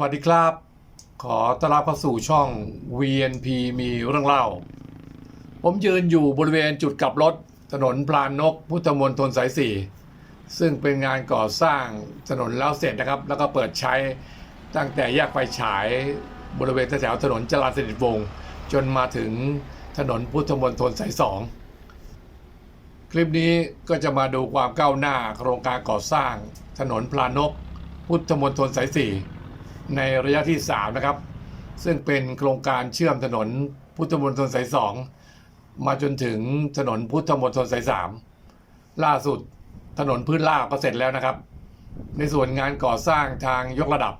สวัสดีครับ ขอต้อนรับเข้าสู่ช่อง VNP มีเรื่องเล่า ผมยืนอยู่บริเวณจุดกลับรถถนนพลานนก พุทธมณฑลสายสี่ซึ่งเป็นงานก่อสร้างถนนแล้วเสร็จนะครับ แล้วก็เปิดใช้ตั้งแต่แยกไฟฉายบริเวณแถวถนนจรัญสนิทวงศ์จนมาถึงถนนพุทธมณฑลสายสองคลิปนี้ก็จะมาดูความก้าวหน้าโครงการก่อสร้างถนนพลานก พุทธมณฑลสายสี่ ในระยะที่ 3 นะครับ ซึ่งเป็นโครงการเชื่อมถนนพุทธมณฑลสายสองมาจนถึงถนนพุทธมณฑลสายสามล่าสุดถนนพื้นราบก็เสร็จแล้วนะครับ ในส่วนงานก่อสร้างทางยกระดับ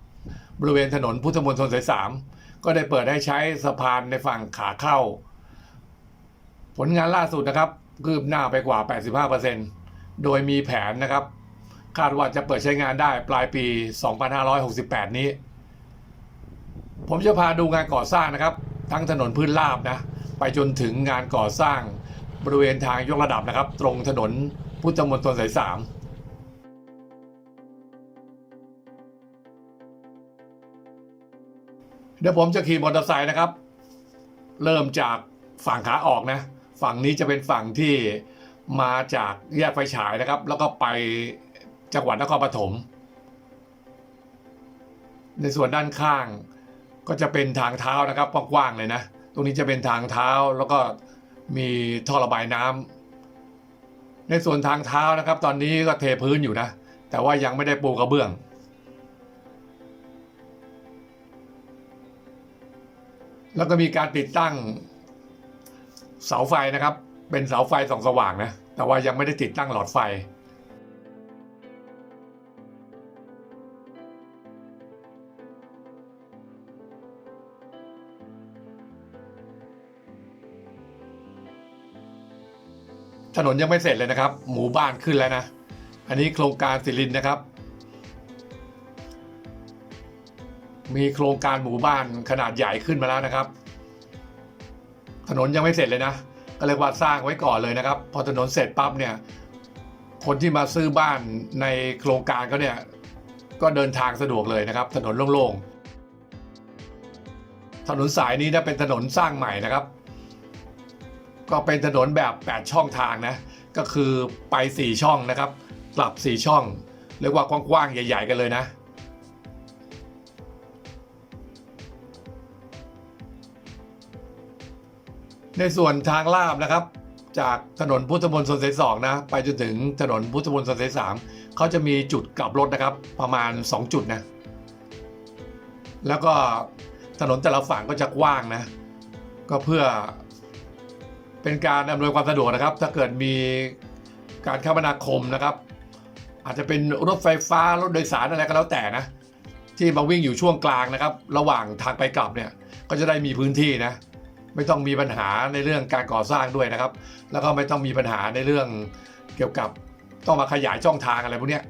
บริเวณถนนพุทธมณฑลสายสามก็ได้เปิดให้ใช้สะพานในฝั่งขาเข้า ผลงานล่าสุดนะครับคืบหน้าไปกว่า 85%โดยมีแผนนะครับ คาดว่าจะเปิดใช้งานได้ปลายปี 2568 นี้ ผมจะพาดูงานก่อสร้างนะครับ ทั้งถนนพื้นราบนะ ไปจนถึงงานก่อสร้างบริเวณทางยกระดับนะครับ ตรงถนนพุทธมณฑลสายสามเดี๋ยวผมจะขี่มอเตอร์ไซค์นะครับ เริ่มจากฝั่งขาออกนะ ฝั่งนี้จะเป็นฝั่งที่มาจากแยกไฟฉายนะครับ แล้วก็ไปจังหวัดนครปฐม ในส่วนด้านข้าง ก็จะเป็นทางเท้านะครับกว้างๆเลยนะ ตรงนี้จะเป็นทางเท้าแล้วก็มีท่อระบายน้ำในส่วนทางเท้านะครับ ตอนนี้ก็เทพื้นอยู่นะ แต่ว่ายังไม่ได้ปูกระเบื้องแล้วก็มีการติดตั้งเสาไฟนะครับ เป็นเสาไฟส่องสว่างนะ แต่ว่ายังไม่ได้ติดตั้งหลอดไฟ ถนนยังไม่เสร็จเลยนะครับ หมู่บ้านขึ้นแล้วนะ อันนี้โครงการสิรินนะครับ มีโครงการหมู่บ้านขนาดใหญ่ขึ้นมาแล้วนะครับ ถนนยังไม่เสร็จเลยนะ ก็เรียกว่าสร้างไว้ก่อนเลยนะครับ พอถนนเสร็จปั๊บเนี่ย คนที่มาซื้อบ้านในโครงการเขาเนี่ย ก็เดินทางสะดวกเลยนะครับ ถนนโล่งๆ ถนนสายนี้นะเป็นถนนสร้างใหม่นะครับ ก็เป็นถนนแบบ 8 ช่องทางนะ ก็คือไป 4 ช่องนะครับกลับ 4 ช่อง เรียกว่ากว้างๆ ใหญ่ ๆ กันเลยนะ ในส่วนทางลาบนะครับ จากถนนพุทธมณฑลสายสองนะ ไปจนถึงถนนพุทธมณฑลสายสามเขาจะมีจุดกลับรถนะครับ ประมาณ 2 จุดนะ แล้วก็ถนนแต่ละฝั่งก็จะกว้างนะ ก็เพื่อ เป็นการอำนวยความสะดวกนะครับ ถ้าเกิดมีการคมนาคมนะครับ อาจจะเป็นรถไฟฟ้ารถโดยสารอะไรก็แล้วแต่นะ ที่มาวิ่งอยู่ช่วงกลางนะครับ ระหว่างทางไปกลับเนี่ยก็จะได้มีพื้นที่นะ ไม่ต้องมีปัญหาในเรื่องการก่อสร้างด้วยนะครับ แล้วก็ไม่ต้องมีปัญหาในเรื่องเกี่ยวกับต้องมาขยายช่องทางอะไรพวกเนี้ย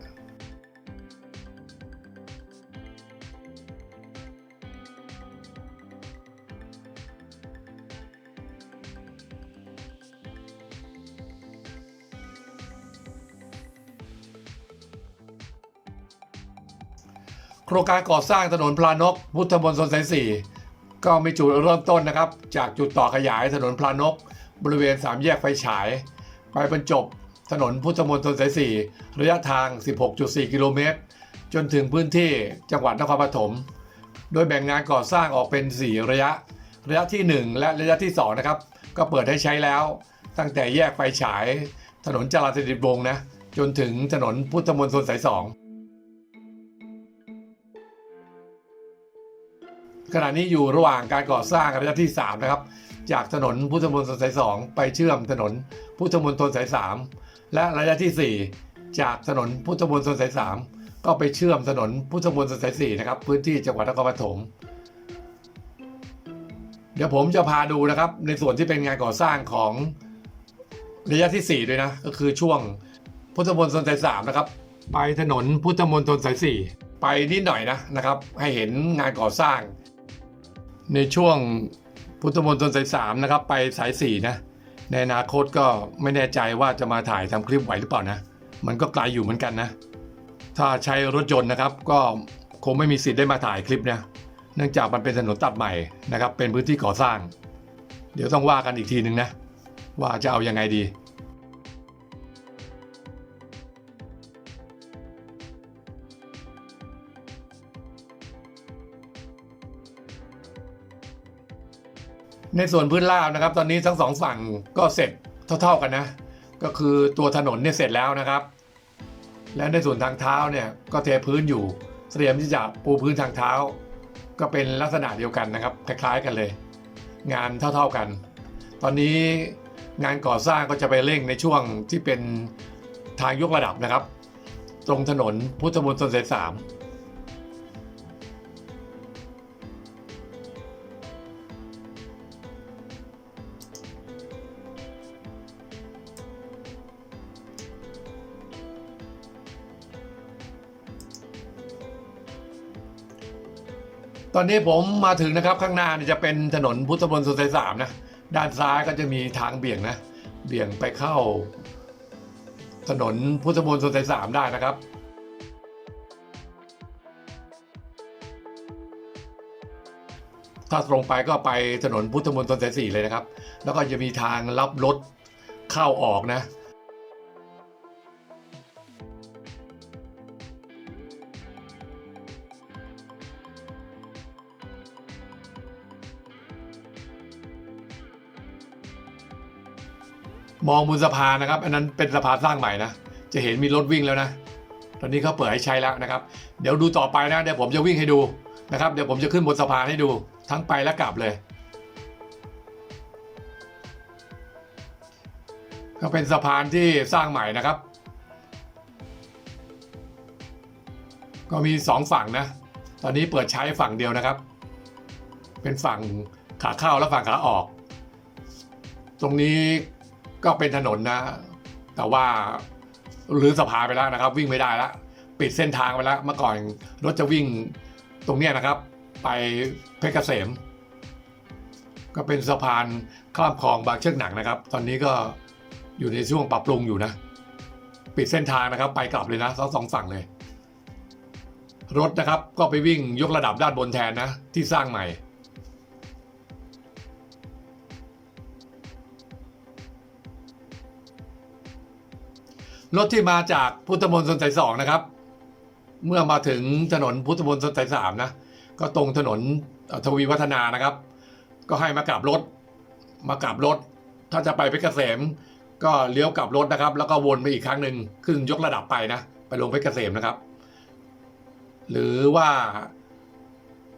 โครงการก่อสร้างถนนพลานก พุทธมณฑลสายสี่ก็มีจุดเริ่มต้นนะครับ จากจุดต่อขยายถนนพลานก บริเวณสามแยกไฟฉาย ไปบรรจบถนนพุทธมณฑลสายสี่ระยะทาง 16.4 กิโลเมตร จนถึงพื้นที่จังหวัดนครปฐม โดยแบ่งงานก่อสร้างออกเป็น 4 ระยะ ระยะที่ 1 และระยะที่ 2 นะครับ ก็เปิดให้ใช้แล้ว ตั้งแต่แยกไฟฉาย ถนนจรัญสนิทวงนะ จนถึงถนนพุทธมณฑลสายสอง ขณะนี้อยู่ระหว่างการก่อสร้างระยะที่ 3 นะครับ จากถนนพุทธมณฑลสาย 2 ไปเชื่อมถนนพุทธมณฑลสาย 3 และระยะที่ 4 จากถนนพุทธมณฑลสาย 3 ก็ไปเชื่อมถนนพุทธมณฑลสาย 4 นะครับ พื้นที่จังหวัดนครปฐมเดี๋ยวผมจะพาดูนะครับ ในส่วนที่เป็นงานก่อสร้างของระยะที่ 4 ด้วยนะ ก็คือช่วงพุทธมณฑลสาย 3 นะครับ ไปถนนพุทธมณฑลสาย 4 ไปนิดหน่อยนะนะครับ ให้เห็นงานก่อสร้าง ในช่วงพุทธมณฑลสายสามนะครับ ไปสายสี่นะ ในอนาคตก็ไม่แน่ใจว่าจะมาถ่ายทำคลิปไหวหรือเปล่านะ มันก็ไกลอยู่เหมือนกันนะ ถ้าใช้รถยนต์นะครับ ก็คงไม่มีสิทธิ์ได้มาถ่ายคลิปนะ เนื่องจากมันเป็นถนนตัดใหม่นะครับ เป็นพื้นที่ก่อสร้าง เดี๋ยวต้องว่ากันอีกทีหนึ่งนะ ว่าจะเอายังไงดี ในส่วนพื้นราบนะครับ ตอนนี้ทั้งสองฝั่งก็เสร็จเท่า ๆกันนะ ก็คือตัวถนนเนี่ยเสร็จแล้วนะครับ และในส่วนทางเท้าเนี่ยก็เทพื้นอยู่เตรียมที่จะปูพื้นทางเท้า ก็เป็นลักษณะเดียวกันนะครับ คล้าย ๆกันเลย งานเท่าๆกัน ตอนนี้งานก่อสร้างก็จะไปเร่งในช่วงที่เป็นทางยกระดับนะครับ ตรงถนนพุทธมณฑลสายสาม อนนี้ผมมาถึงนะครับข้างหน้านี่จะเป็นถนนพุทธมณฑลสายสามนะ ด้านซ้ายก็จะมีทางเบี่ยงนะ เบี่ยงไปเข้า ถนนพุทธมณฑลสายสามได้นะครับถ้าตรงไปก็ไปถนนพุทธมณฑลสายสี่เลยนะครับ แล้วก็จะมีทางรับรถเข้าออกนะ มองบนสะพานนะครับ อันนั้นเป็นสะพานสร้างใหม่นะ จะเห็นมีรถวิ่งแล้วนะ ตอนนี้เขาเปิดให้ใช้แล้วนะครับ เดี๋ยวดูต่อไปนะ เดี๋ยวผมจะวิ่งให้ดูนะครับ เดี๋ยวผมจะขึ้นบนสะพานให้ดูทั้งไปและกลับเลย ก็เป็นสะพานที่สร้างใหม่นะครับ ก็มีสองฝั่งนะ ตอนนี้เปิดใช้ฝั่งเดียวนะครับ เป็นฝั่งขาเข้าและฝั่งขาออก ตรงนี้ ก็เป็นถนนนะ แต่ว่าหรือสะพานไปแล้วนะครับ วิ่งไม่ได้แล้วปิดเส้นทางไปแล้วเมื่อก่อนรถจะวิ่งตรงเนี้ยนะครับ ไปเพชรเกษม ก็เป็นสะพานข้ามคลองบางเชือกหนักนะครับ ตอนนี้ก็อยู่ในช่วงปรับปรุงอยู่นะ ปิดเส้นทางนะครับ ไปกลับเลยนะทั้งสองฝั่งเลย รถนะครับก็ไปวิ่งยกระดับด้านบนแทนนะ ที่สร้างใหม่ รถที่มาจากพุทธมณฑลสายสองนะครับ เมื่อมาถึงถนนพุทธมณฑลสายสามนะ ก็ตรงถนนทวีวัฒนานะครับ ก็ให้มากลับรถ มากลับรถ ถ้าจะไปเพชรเกษม ก็เลี้ยวกลับรถนะครับ แล้วก็วนไปอีกครั้งหนึ่งขึ้นยกระดับไปนะ ไปลงเพชรเกษมนะครับ หรือว่า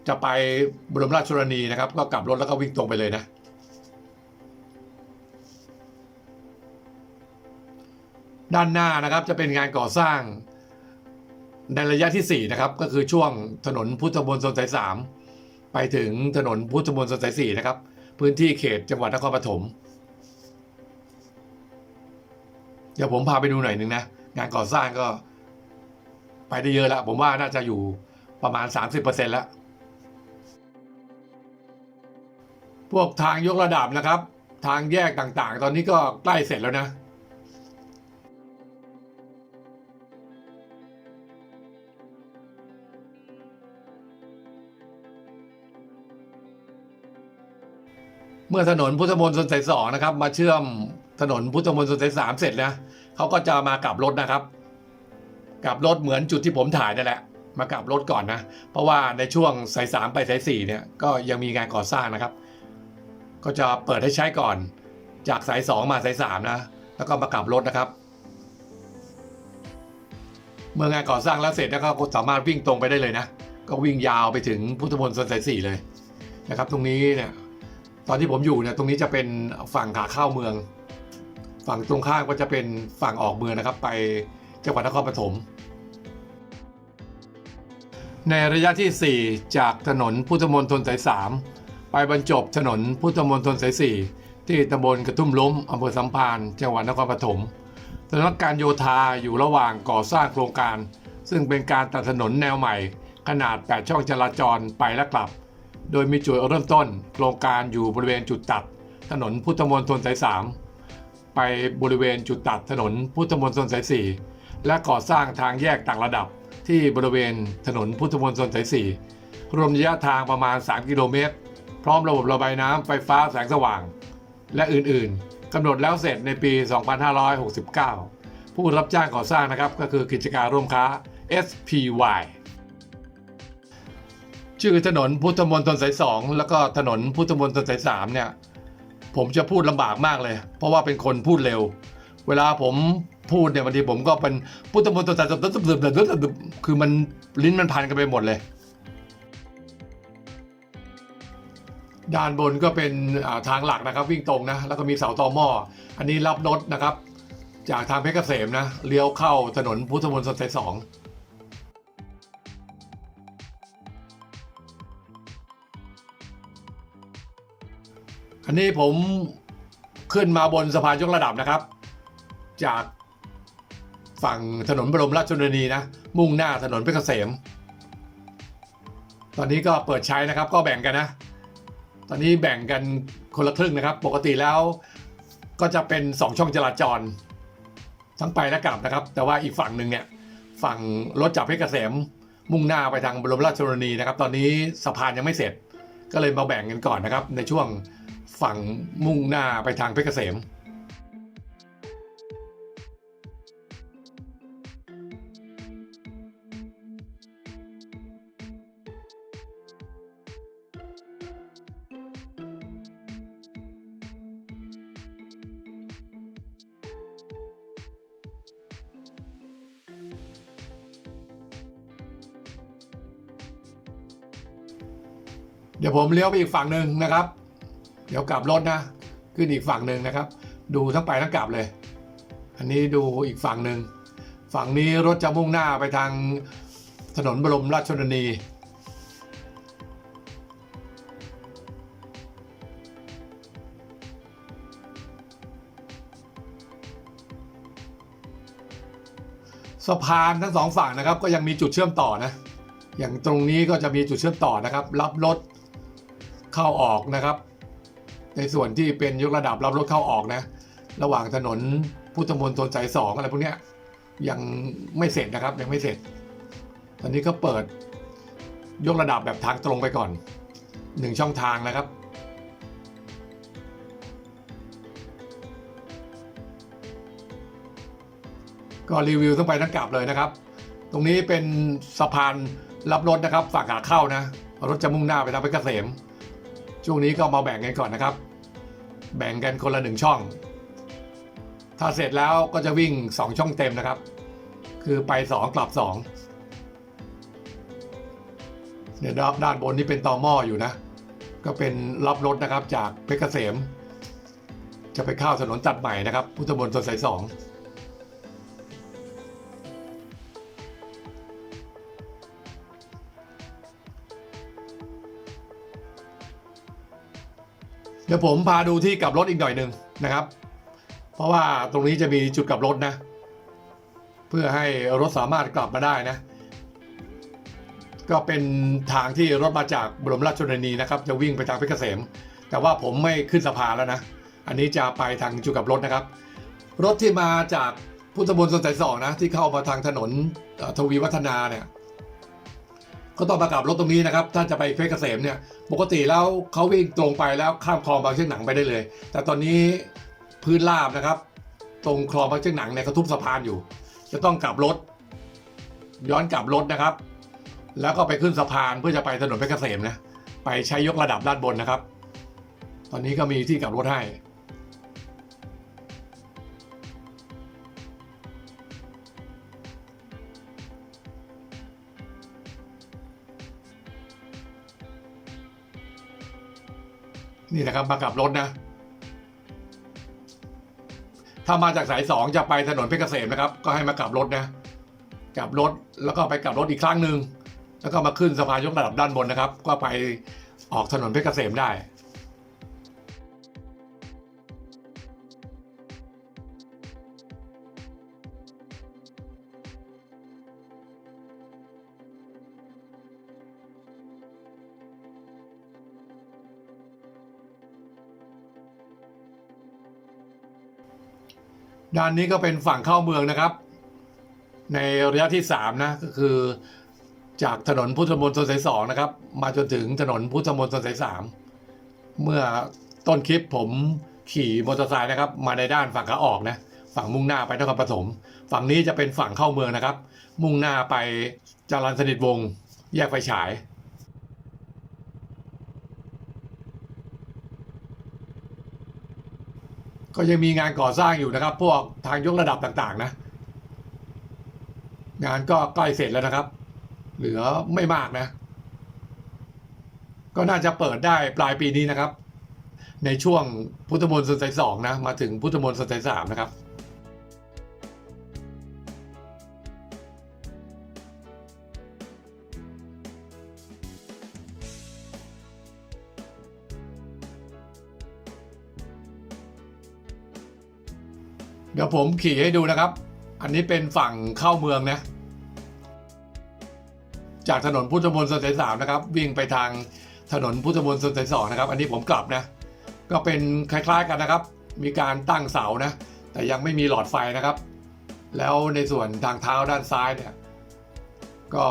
จะไปบรมราชชนนีนะครับ ก็กลับรถแล้วก็วิ่งตรงไปเลยนะ ด้านหน้านะครับจะเป็นงานก่อสร้างในระยะที่ 4 นะครับ ก็คือช่วงถนนพุทธมณฑลสาย3ไปถึงถนนพุทธมณฑลสาย4นะครับ พื้นที่เขตจังหวัดนครปฐมเดี๋ยวผมพาไปดูหน่อยหนึ่งนะ งานก่อสร้างก็ ไปได้เยอะแล้วผมว่าน่าจะอยู่ประมาณ 30%แล้ว พวกทางยกระดับนะครับ ทางแยกต่างๆ ตอนนี้ก็ใกล้เสร็จแล้วนะ เมื่อถนนพุทธมณฑลสายสองนะครับ มาเชื่อมถนนพุทธมณฑลสายสามเสร็จนะเขาก็จะมากลับรถนะครับ กลับรถเหมือนจุดที่ผมถ่ายนั่นแหละ มากลับรถก่อนนะ เพราะว่าในช่วงสายสามไปสายสี่เนี่ยก็ยังมีงานก่อสร้างนะครับ ก็จะเปิดให้ใช้ก่อน จากสายสองมาสายสามนะ แล้วก็มากลับรถนะครับ เมื่องานก่อสร้างแล้วเสร็จแล้วก็สามารถวิ่งตรงไปได้เลยนะ ก็วิ่งยาวไปถึงพุทธมณฑลสายสี่เลยนะครับ ตรงนี้เนี่ย ตอนที่ผมอยู่เนี่ยตรงนี้จะเป็นฝั่งขาเข้าเมือง ฝั่งตรงข้ามก็จะเป็นฝั่งออกเมืองนะครับ ไปจังหวัดนครปฐมในระยะที่ 4 จากถนนพุทธมณฑลสาย3ไปบรรจบถนนพุทธมณฑลสาย4ที่ตำบลกระทุ่มล้มอำเภอสัมพันธ์จังหวัดนครปฐมสำนักการโยธาอยู่ระหว่างก่อสร้างโครงการ ซึ่งเป็นการตัดถนนแนวใหม่ ขนาด 8 ช่องจราจรไปและกลับ โดยมีจุดเริ่มต้นโครงการอยู่บริเวณจุดตัด ถนนพุทธมณฑลสาย3ไปบริเวณจุดตัดถนนพุทธมณฑลสาย4และก่อสร้างทางแยกต่างระดับที่บริเวณถนนพุทธมณฑลสายสี่รวมระยะทางประมาณ 3 กิโลเมตร พร้อมระบบระบายน้ำไฟฟ้าแสงสว่าง และอื่นๆกำหนดแล้วเสร็จในปี 2569 ผู้รับจ้างก่อสร้างนะครับก็คือกิจการร่วมค้า SPY ชื่อถนนพุทธมณฑลสายสองแล้วก็ถนนพุทธมณฑลสายสามเนี่ย ผมจะพูดลำบากมากเลย เพราะว่าเป็นคนพูดเร็ว เวลาผมพูดเนี่ยบางทีผมก็เป็นพุทธมณฑลสายสามคือมันลิ้นมันพันกันไปหมดเลย ด้านบนก็เป็นาทางหลักนะครับ วิ่งตรงนะ แล้วก็มีเสาตอหม้ออันนี้รับรถนะครับ จากทางเพชรเกษมนะเลี้ยวเข้าถนนพุทธมณฑลสายสอง อันนี้ผมขึ้นมาบนสะพานยกระดับนะครับ จากฝั่งถนนบรมราชชนนีนะ มุ่งหน้าถนนเพชรเกษม ตอนนี้ก็เปิดใช้นะครับ ก็แบ่งกันนะ ตอนนี้แบ่งกันคนละครึ่งนะครับ ปกติแล้วก็จะเป็น 2 ช่องจราจร ทั้งไปและกลับนะครับ แต่ว่าอีกฝั่งหนึ่งเนี่ย ฝั่งรถจากเพชรเกษม มุ่งหน้าไปทางบรมราชชนนีนะครับ ตอนนี้สะพานยังไม่เสร็จ ก็เลยมาแบ่งกันก่อนนะครับ ในช่วง ฝั่งมุ่งหน้าไปทางเพชรเกษมเดี๋ยวผมเลี้ยวไปอีกฝั่งหนึ่งนะครับ เดี๋ยวกลับรถนะ ขึ้นอีกฝั่งหนึ่งนะครับ ดูทั้งไปทั้งกลับเลย อันนี้ดูอีกฝั่งหนึ่ง ฝั่งนี้รถจะมุ่งหน้าไปทางถนนบรมราชชนนีสะพานทั้งสองฝั่งนะครับ ก็ยังมีจุดเชื่อมต่อนะ อย่างตรงนี้ก็จะมีจุดเชื่อมต่อนะครับ รับรถเข้าออกนะครับ ในส่วนที่เป็นยกระดับรับรถเข้าออกนะ ระหว่างถนนพุทธมณฑลสายสองอะไรพวกเนี้ยยังไม่เสร็จนะครับยังไม่เสร็จ ตอนนี้ก็เปิดยกระดับแบบทางตรงไปก่อนหนึ่งช่องทางนะครับก็รีวิวทั้งไปทั้งกลับเลยนะครับ ตรงนี้เป็นสะพานรับรถนะครับ ฝั่งขาเข้านะ รถจะมุ่งหน้าไปทางเพชรเกษม ช่วงนี้ก็มาแบ่งกันก่อนนะครับ แบ่งกันคนละหนึ่งช่อง ถ้าเสร็จแล้วก็จะวิ่ง 2 ช่องเต็มนะครับ คือไป 2 กลับ2เนี่ยด้านด้านบนนี้เป็นตอหม้ออยู่นะ ก็เป็นรับรถนะครับจากเพชรเกษม จะไปเข้าถนนตัดใหม่นะครับ พุทธมณฑลสายสอง ดี๋ยวผมพาดูที่กลับรถอีกหน่อยหนึ่งนะครับ เพราะว่าตรงนี้จะมีจุดกลับรถนะ เพื่อให้รถสามารถกลับมาได้นะ ก็เป็นทางที่รถมาจากบรมราชชนนีนะครับ จะวิ่งไปทางเพชรเกษม แต่ว่าผมไม่ขึ้นสะพานแล้วนะ อันนี้จะไปทางจุดกลับรถนะครับ รถที่มาจากพุทธมณฑลสายสองนะที่เข้ามาทางถนนทวีวัฒนาเนี่ย ก็ต้องมากลับรถตรงนี้นะครับ ถ้าจะไปเพชรเกษมเนี่ย ปกติแล้วเขาวิ่งตรงไปแล้วข้ามคลองบางเชียงหนังไปได้เลย แต่ตอนนี้พื้นราบนะครับ ตรงคลองบางเชียงหนังเนี่ยเขาทุบสะพานอยู่ จะต้องกลับรถ ย้อนกลับรถนะครับ แล้วก็ไปขึ้นสะพานเพื่อจะไปถนนเพชรเกษมนะ ไปใช้ยกระดับด้านบนนะครับ ตอนนี้ก็มีที่กลับรถให้ นี่นะครับมากลับรถนะ ถ้ามาจากสายสองจะไปถนนเพชรเกษมนะครับ ก็ให้มากลับรถนะกลับรถแล้วก็ไปกลับรถอีกครั้งหนึ่งแล้วก็มาขึ้นสะพานยกระดับด้านบนนะครับ ก็ไปออกถนนเพชรเกษมได้ ด้านนี้ก็เป็นฝั่งเข้าเมืองนะครับ ในระยะที่ 3 นะ ก็คือจากถนนพุทธมณฑลสายสองนะครับ มาจนถึงถนนพุทธมณฑลสายสามเมื่อต้นคลิปผมขี่มอเตอร์ไซค์นะครับ มาในด้านฝั่งขาออกนะ ฝั่งมุ่งหน้าไปนครปฐมฝั่งนี้จะเป็นฝั่งเข้าเมืองนะครับ มุ่งหน้าไปจรัญสนิทวง แยกไฟฉาย ก็ยังมีงานก่อสร้างอยู่นะครับ พวกทางยกระดับต่างๆ นะ งานก็ใกล้เสร็จแล้วนะครับ เหลือไม่มากนะ ก็น่าจะเปิดได้ปลายปีนี้นะครับ ในช่วงพุทธมนต์สายสองนะ มาถึงพุทธมนต์สายสามนะครับ เดี๋ยวผมขี่ให้ดูนะครับ อันนี้เป็นฝั่งเข้าเมืองนะ จากถนนพุทธมนต์สายสามนะครับ วิ่งไปทางถนนพุทธมนต์สายสองนะครับ อันนี้ผมกลับนะ ก็เป็นคล้ายๆกันนะครับ มีการตั้งเสานะ แต่ยังไม่มีหลอดไฟนะครับ แล้วในส่วนทางเท้าด้านซ้ายเนี่ย ก็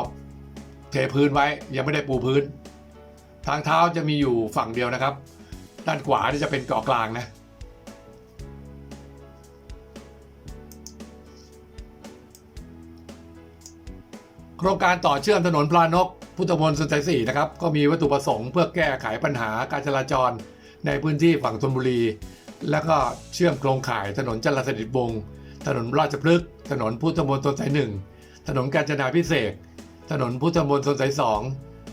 เทพื้นไว้ยังไม่ได้ปูพื้น ทางเท้าจะมีอยู่ฝั่งเดียวนะครับ ด้านขวาที่จะเป็นเกาะกลางนะ โครงการต่อเชื่อมถนนพลานก พุทธมนต์สายสี่นะครับ ก็มีวัตถุประสงค์เพื่อแก้ไขปัญหาการจราจร ในพื้นที่ฝั่งธนบุรี แล้วก็เชื่อมโครงข่ายถนนจรสนิทวงศ์ถนนราชพฤกษ์ถนนพุทธมนตรสายหนึ่งถนนกาญจนาพิเศษถนนพุทธมนตรสายสอง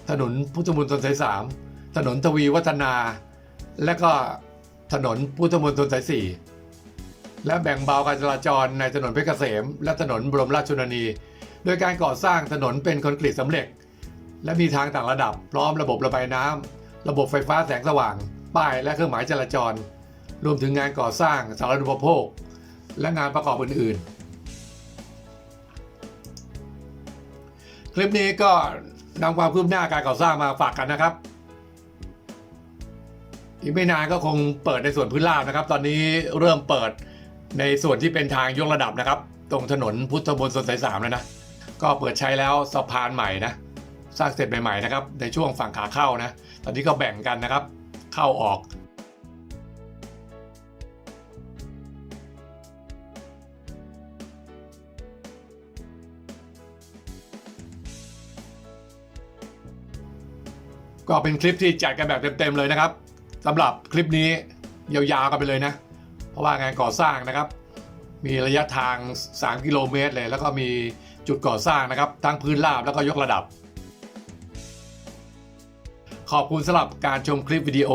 ถนนพุทธมนตรสายสามถนนทวีวัฒนา และก็ถนนพุทธมนตรสายสี่และแบ่งเบาการจราจรในถนนเพชรเกษม และถนนบรมราชชนนี โดยการก่อสร้างถนนเป็นคอนกรีตสำเร็จ และมีทางต่างระดับ พร้อมระบบระบายน้ำระบบไฟฟ้าแสงสว่าง ป้ายและเครื่องหมายจราจร รวมถึงงานก่อสร้างสาธารณูปโภค และงานประกอบอื่น ๆ คลิปนี้ก็นำความคืบหน้าการก่อสร้างมาฝากกันนะครับ อีกไม่นานก็คงเปิดในส่วนพื้นราบนะครับ ตอนนี้เริ่มเปิดในส่วนที่เป็นทางยกระดับนะครับ ตรงถนนพุทธมนตรสายสามแล้วนะ ก็เปิดใช้แล้วสะพานใหม่นะสร้างเสร็จใหม่ๆนะครับในช่วงฝั่งขาเข้านะตอนนี้ก็แบ่งกันนะครับ เข้าออกก็เป็นคลิปที่จัดกันแบบเต็มๆเลยนะครับสำหรับคลิปนี้ยาวๆกันไปเลยนะ เพราะว่างานก่อสร้างนะครับ มีระยะทาง 3 กิโลเมตรเลย แล้วก็มี จุดก่อสร้างนะครับทั้งพื้นราบแล้วก็ยกระดับ ขอบคุณสำหรับการชมคลิปวิดีโอ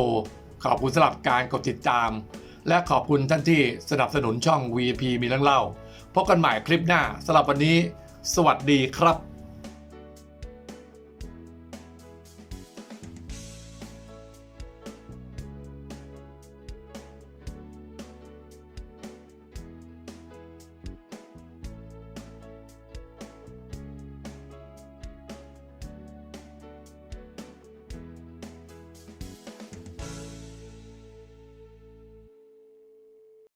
ขอบคุณสำหรับการกดติดตาม และขอบคุณท่านที่สนับสนุนช่อง VP มีเรื่องเล่าพบกันใหม่คลิปหน้าสำหรับวันนี้ สวัสดีครับ